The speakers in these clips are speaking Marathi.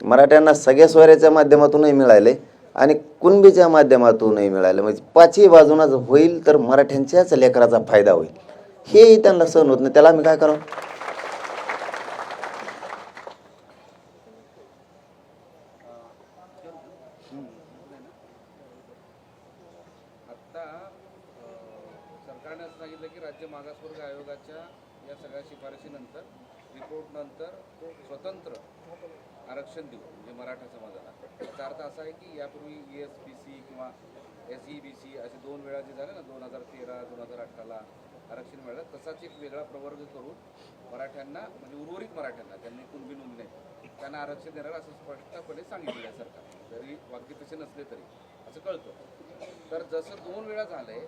मराठ्यांना सगळ्या स्वऱ्याच्या माध्यमातूनही मिळाले आणि कुणबीच्या माध्यमातूनही मिळाले. म्हणजे पाचही बाजूनच होईल तर मराठ्यांच्याच लेकराचा फायदा होईल. हेही त्यांना सहन होत नाही. त्याला आम्ही काय करावं? सरकारने सांगितलं की राज्य मागासवर्ग आयोगाच्या या सगळ्या शिफारशीनंतर रिपोर्टनंतर स्वतंत्र आरक्षण देऊ म्हणजे मराठा समाजाला. याचा अर्थ असा आहे की यापूर्वी ई एस बी सी किंवा एस ई बी सी असे दोन वेळा जे झाले ना दोन हजार तेरा दोन हजार अठराला आरक्षण मिळालं तसाच एक वेगळा प्रवर्ग करून मराठ्यांना म्हणजे उर्वरित मराठ्यांना त्यांनी कुणबी नोंद त्यांना आरक्षण देणार असं स्पष्टपणे सांगितलेलं आहे सरकार. जरी वाक्य तसे नसले तरी असं कळतं. तर जसं दोन वेळा झालंय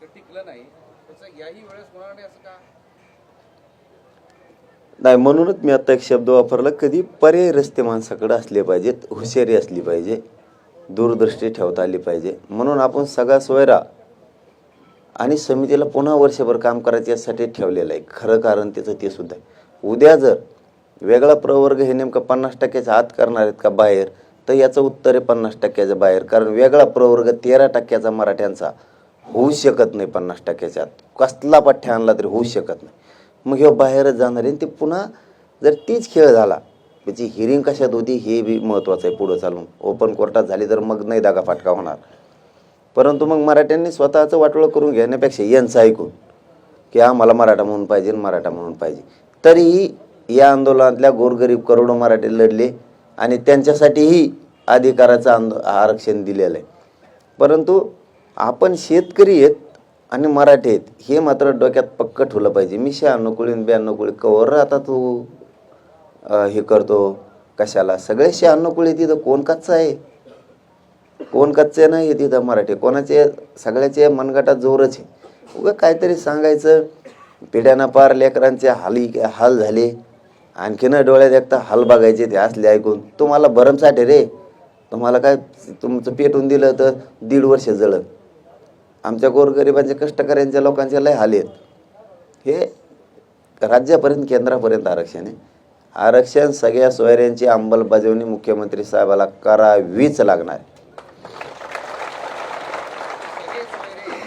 ते टिकलं नाही तसं याही वेळेस होणार नाही असं का? नाही म्हणूनच मी आता एक शब्द वापरला कधी पर्याय रस्ते माणसाकडे असले पाहिजेत हुशारी असली पाहिजे दूरदृष्टी ठेवता आली पाहिजे. म्हणून आपण सगळा सोयरा आणि समितीला पुन्हा वर्षभर काम करायचं यासाठी ठेवलेलं आहे. खरं कारण त्याचं ते सुद्धा उद्या जर वेगळा प्रवर्ग हे नेमकं पन्नास टक्क्याच्या आत करणार आहेत का बाहेर तर याचं उत्तर आहे पन्नास टक्क्याच्या बाहेर. कारण वेगळा प्रवर्ग तेरा टक्क्याचा मराठ्यांचा होऊ शकत नाही पन्नास टक्क्याच्या आत. कसला पठ्ठ्या आणला तरी होऊ शकत नाही. मग हे बाहेरच जाणार आहे आणि ते पुन्हा जर तीच खेळ झाला त्याची हिरिंग कशात होती हे बी महत्त्वाचं आहे पुढं चालून. ओपन कोर्टात झाली तर मग नाही दागा फाटका होणार. परंतु मग मराठ्यांनी स्वतःचं वाटोळं करून घेण्यापेक्षा यांचं ऐकून की आम्हाला मराठा म्हणून पाहिजे मराठा म्हणून पाहिजे. तरीही या आंदोलनातल्या गोरगरीब करोडो मराठे लढले आणि त्यांच्यासाठीही अधिकाराचं आंदो आरक्षण दिलेलं आहे. परंतु आपण शेतकरी आहेत आणि मराठी आहेत हे मात्र डोक्यात पक्क ठेवलं पाहिजे. मी शहाण्णव कुळी आणि ब्याण्णव कुळी कवर आता तू हे करतो कशाला? सगळे शहाण्णव कुळी तिथं कोण कच्चा आहे? कोण कच्चे नाही तिथं मराठी? कोणाचे सगळ्याचे मनगटात जोरच आहे. उगं काहीतरी सांगायचं. पिढ्यानं पार लेकरांचे हाली हाल झाले. आणखीन डोळ्यात एकटा हाल बघायचे ते असले ऐकून. तुम्हाला भरमसाठ आहे रे. तुम्हाला काय तुमचं पेटून दिलं तर दीड वर्ष जळत. आमच्या गोरगरिबांचे कष्टकऱ्यांच्या लोकांचे लय हाल आहेत. हे राज्यापर्यंत केंद्रापर्यंत आरक्षण आहे. आरक्षण सगळ्या सोयऱ्यांची अंमलबजावणी मुख्यमंत्री साहेबाला करावीच लागणार. सगळे सोयरे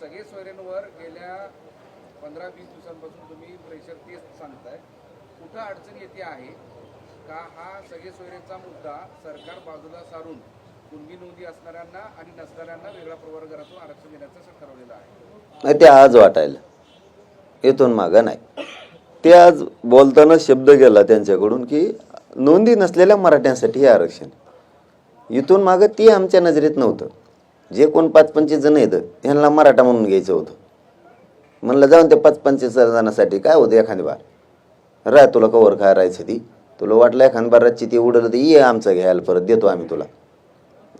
सगळे सोयऱ्यांवर गेल्या पंधरा वीस दिवसांपासून तुम्ही प्रेशर तेच सांगताय. कुठं अडचण येते आहे का हा सगळे सोयरेचा मुद्दा सरकार बाजूला सारून कुणबी नोंदी असणाऱ्यांना आणि नसणाऱ्यांना वेगळ्या प्रवर्गातून आरक्षण देण्याचं असं ठरवलेलं आहे. नाही ते आज वाटायला. इथून मागं नाही. ते आज बोलताना शब्द गेला त्यांच्याकडून की नोंदी नसलेल्या मराठ्यांसाठी हे आरक्षण इथून मागं ती आमच्या नजरेत नव्हतं. जे कोण पाच पंचवीस जण येतं ह्यांना मराठा म्हणून घ्यायचं होतं. म्हणलं जाऊन ते पाच पंचवीस जणांसाठी काय होतं एखादी बार? राह तुला कवर काय राहायचं ती? तुला वाटलं एखादी बार रातची ती उडलं तर ये आमचं घ्यायला परत देतो आम्ही तुला.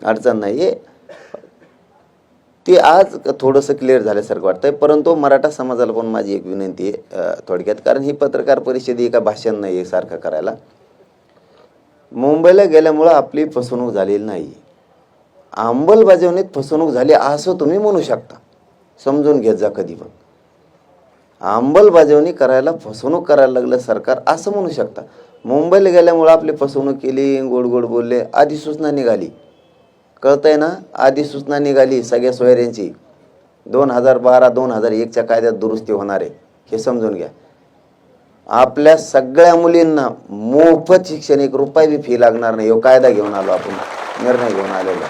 अडचण नाही ये. ते आज थोडंसं क्लिअर झाल्यासारखं वाटतंय परंतु मराठा समाजाला पण माझी एक विनंती आहे थोडक्यात कारण ही पत्रकार परिषद एका भाषण नाही आहे सारखं करायला. मुंबईला गेल्यामुळं आपली फसवणूक झालेली नाही. अंमलबजावणीत फसवणूक झाली असं तुम्ही म्हणू शकता. समजून घेत जा कधी पण. अंमलबजावणी करायला फसवणूक करायला लागलं सरकार असं म्हणू शकता. मुंबईला गेल्यामुळं आपली फसवणूक केली गोड गोड बोलले अधिसूचना निघाली. कळतंय ना? अधिसूचना निघाली सगळ्या सोयऱ्यांची. दोन हजार बारा दोन हजार एकच्या कायद्यात दुरुस्ती होणार आहे. हे समजून घ्या. आपल्या सगळ्या मुलींना मोफत शिक्षण एक रुपये बी फी लागणार नाही. हो कायदा घेऊन आलो आपण. निर्णय घेऊन आलेला